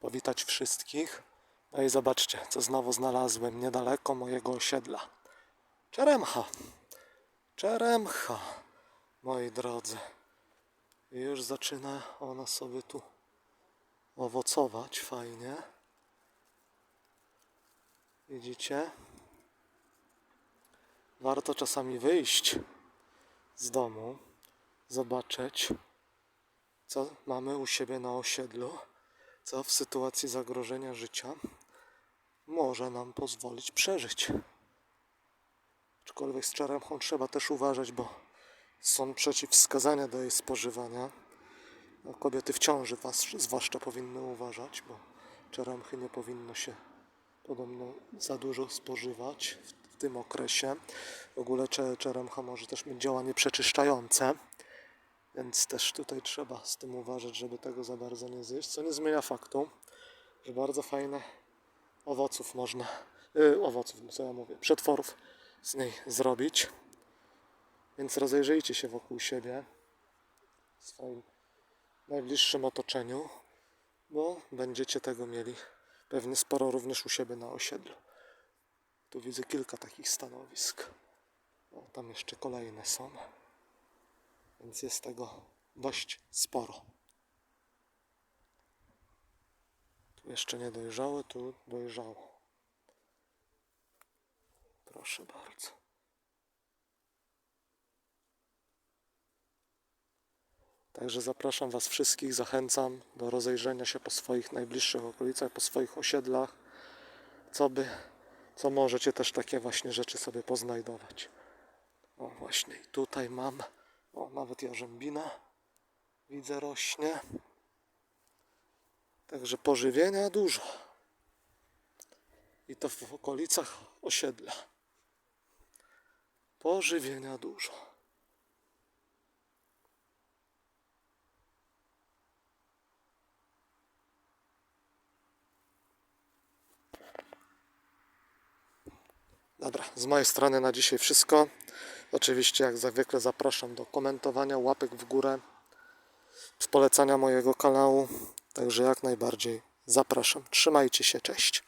powitać wszystkich. No i zobaczcie, co znowu znalazłem niedaleko mojego osiedla. Czeremcha. Czeremcha, moi drodzy. Już zaczyna ona sobie tu owocować fajnie. Widzicie? Warto czasami wyjść z domu, zobaczyć, co mamy u siebie na osiedlu, co w sytuacji zagrożenia życia może nam pozwolić przeżyć. Aczkolwiek z czeremchą trzeba też uważać, bo są przeciwwskazania do jej spożywania. A kobiety w ciąży was, zwłaszcza powinny uważać, bo czeremchy nie powinno się podobno za dużo spożywać w, tym okresie. W ogóle czeremcha może też mieć działanie przeczyszczające, więc też tutaj trzeba z tym uważać, żeby tego za bardzo nie zjeść, co nie zmienia faktu, że bardzo fajne owoców można, yy, owoców, co ja mówię, przetworów z niej zrobić. Więc rozejrzyjcie się wokół siebie, w swoim najbliższym otoczeniu, bo będziecie tego mieli pewnie sporo również u siebie na osiedlu. Tu widzę kilka takich stanowisk. O, tam jeszcze kolejne są. Więc jest tego dość sporo. Tu jeszcze nie dojrzałe, tu dojrzało. Proszę bardzo. Także zapraszam Was wszystkich, zachęcam do rozejrzenia się po swoich najbliższych okolicach, po swoich osiedlach, co by, co możecie też takie właśnie rzeczy sobie poznajdować. O właśnie tutaj mam, o nawet jarzębina widzę rośnie. Także pożywienia dużo. I to w okolicach osiedla. Pożywienia dużo. Dobra, z mojej strony na dzisiaj wszystko. Oczywiście, jak zwykle, zapraszam do komentowania, łapek w górę, z polecania mojego kanału. Także jak najbardziej zapraszam. Trzymajcie się, cześć.